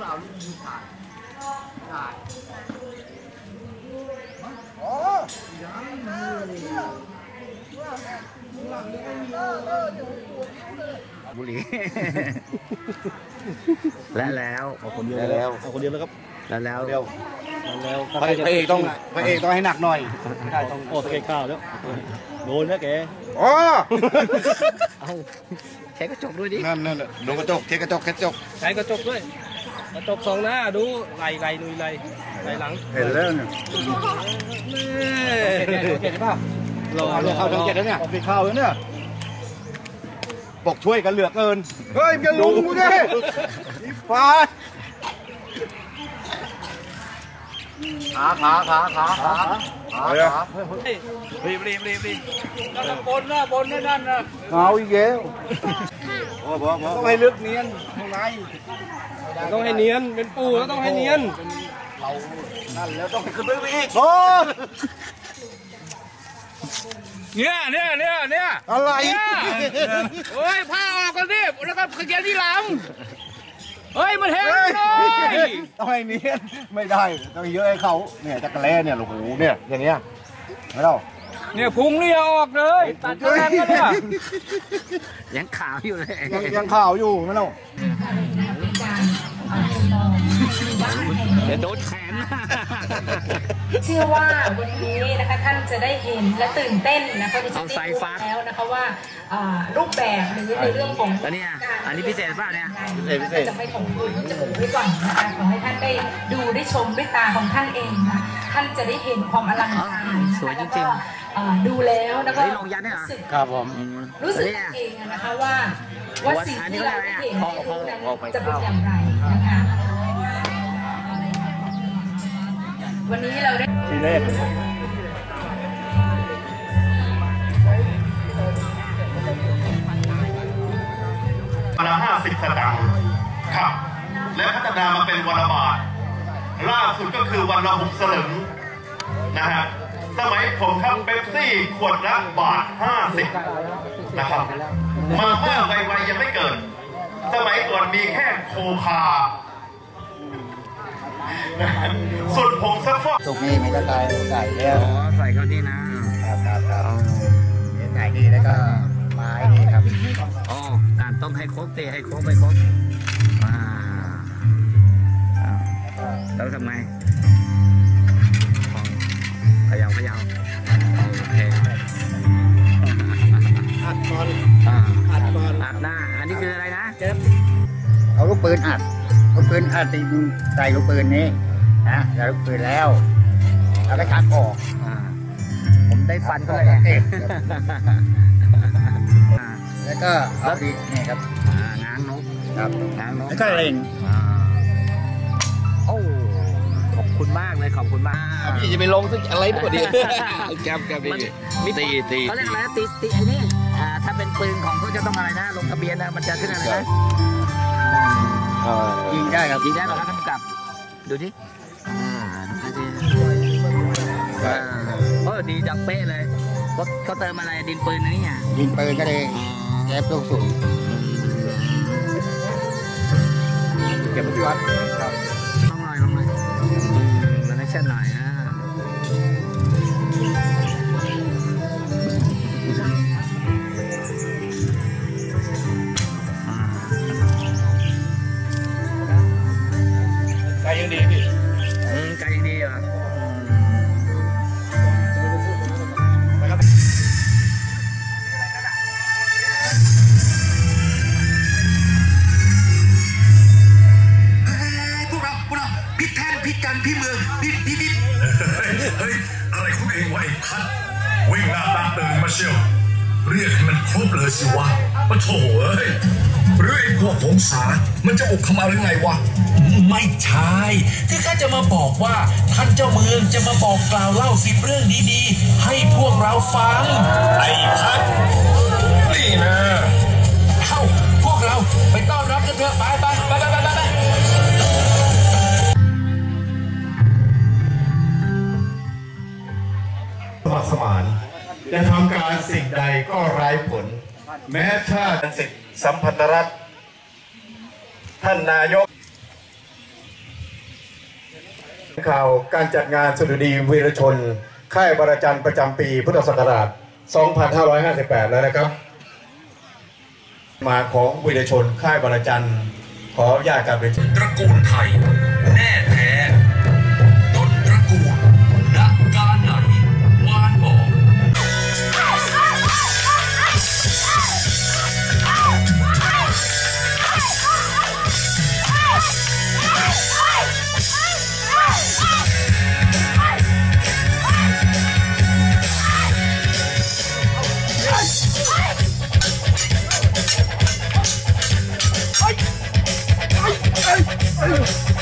สาวลูกผู้ชายได้อ๋อยังบุหรี่และแล้วเอาคนเดียวแล้วเอาคนเดียวแล้วครับแล้วแล้วเดียวแล้วพระเอกต้องพระเอกต้องให้หนักหน่อยไม่ได้ต้องโอ้ตะเกียบข้าวแล้วโดนนะแกอ๋อเอาใช้กระจกด้วยดินั่นนั่นน่ะดูกระจกเช็คกระจกกระจกใช้กระจกด้วย กระจกสองหน้าดูไหลไหลลุยไหลไหลหลังเห็นแล้วเนี่ยเก่งเก่งป่ะเราเราเข้าช่องเจ็ดแล้วเนี่ยออกไปเข้าแล้วเนี่ยบอกช่วยกันเหลือเกิน เฮ้ยจะลุงกูดิฟ้า ขาขาขาขาขาขาขารีบรีบรีบรีบนั่นบนนะบนนั่นนั่นนะเอาอีกแล้วต้องให้ลึกเนียนข้างในต้องให้เนียนเป็นปูแล้วต้องให้เนียนนั่นแล้วต้องขึ้นไปอีกโอ้เนี่ยเนี่ยเนี่ยเนี่ยอะไรเฮ้ยผ้าออกกันดิแล้วก็เกียร์ที่หลัง เฮ้ยมันแห้งเลยต้องให้เนียนไม่ได้ต้องเยอะให้เขาเนี่ยจักรแล้เนี่ยโอ้โหเนี่ยอย่างเงี้ยไม่เล่าเนี่ยพุงเรียออกเลยตัดแรงกันเนี่ยยังขาวอยู่เลยยังยังข่าวอยู่ไม่เล่าเดี๋ยวโดนแขน เชื่อว่าวันนี้นะคะท่านจะได้เห็นและตื่นเต้นนะคะดิฉันเอาสายฟ้าได้รู้แล้วนะคะว่าอ่ารูปแบบหรือในเรื่องของแล้วเนี่ยอันนี้พิเศษเปล่าเนี่ยจะไม่ของคุณจะบอกไว้ก่อนนะคะขอให้ท่านได้ดูได้ชมด้วยตาของท่านเองนะท่านจะได้เห็นความอลังการอ๋อสวยจริงๆแล้วก็อ่าดูแล้วแล้วก็อันนี้ลงยันเนี่ยเหรอรู้สึกครับผมรู้สึกเองอะนะคะว่าว่าสิ่งที่เราได้เห็นในรูปนั้นจะเป็นอย่างไรนะคะ วันนี้เราได้ทีแรกวันละห้าสิบสตางค์ครับ และพัฒนามาเป็นวันละบาท ล่าสุดก็คือวันละหกสลึงนะฮะสมัยผมครับเบปซี่ขวดละบาทห้าสิบนะครับ มาเมื่อไวๆยังไม่เกิด สมัยก่อนมีแค่โคคา ส่วนผงซักฟอกสุกนี่ไม่ก็ไก่ไก่แล้วอ๋อใส่เข้านี่นะครับครับครับเห็นไก่ดีแล้วก็ไม้นี่ครับอ๋อการต้องให้ครบเตะให้ครบให้ครบอ่าอ้าวแล้วทำไมของเขย่าเขย่าโอเคอัดก่อนอ่าอัดก่อนอัดหน้า อันนี้คืออะไรนะเอาลูกปืนอัด ลูกปืนอัดใส่ลูกปืนนี้นะใส่ลูกปืนแล้วแล้วก็ชักออกอ่าผมได้ฟันเขาเลยไงอ่าแล้วก็เอาดีนี่ครับอ่าง้างนกครับง้างนกแล้วก็เล็งอ่าโอ้ขอบคุณมากเลยขอบคุณมากพี่จะไปลงสักอะไรพอดีแกบแกบมันมีตีตีเขาเรียกอะไรนะตีตีไอ้นี่อ่าถ้าเป็นปืนของเขาจะต้องอะไรนะ ลงทะเบียนนะมันจะขึ้นอะไรนะ ยิงได้ครับยิงได้ไหมครับท่านผู้กำกับ ดูดิอ่าดูดิอ่าเออดีจังเป๊ะเลยเขาเขาเติมอะไรดินปืนอันนี่อะยิงปืนก็เลยแอบลูกสูงเก็บไว้ที่วัด กันพิดมือพิดพิดพิดเฮ้ยอะไรคุณเองวะไอ้พัดวิ่งหน้าตาตื่นมาเชียวเรียกให้มันครบเลยสิวะปะโถเอ้ยหรือไอ้พวกผงสา มันจะอุกเข้ามาหรือไงวะ ไม่ใช่ ที่ข้าจะมาบอกว่า ท่านเจ้าเมืองจะมาบอกกล่าวเล่าสิบเรื่องดีๆ ให้พวกเราฟัง ไอ้พัดนี่นะ เอ้า พวกเราไปต้อนรับกันเถอะไปไป สมัครสมานจะทำการสิ่งใดก็ไร้ผล แม้ชาติสิทธิสัมพันธรัฐ ท่านนายก ข่าวการจัดงานสดุดีวีรชน ค่ายบรจันประจำปีพุทธศักราช 2558 แล้วนะครับ มาของวีรชนค่ายบรจันขออนุญาตการเป็นตระกูลไทย Ugh.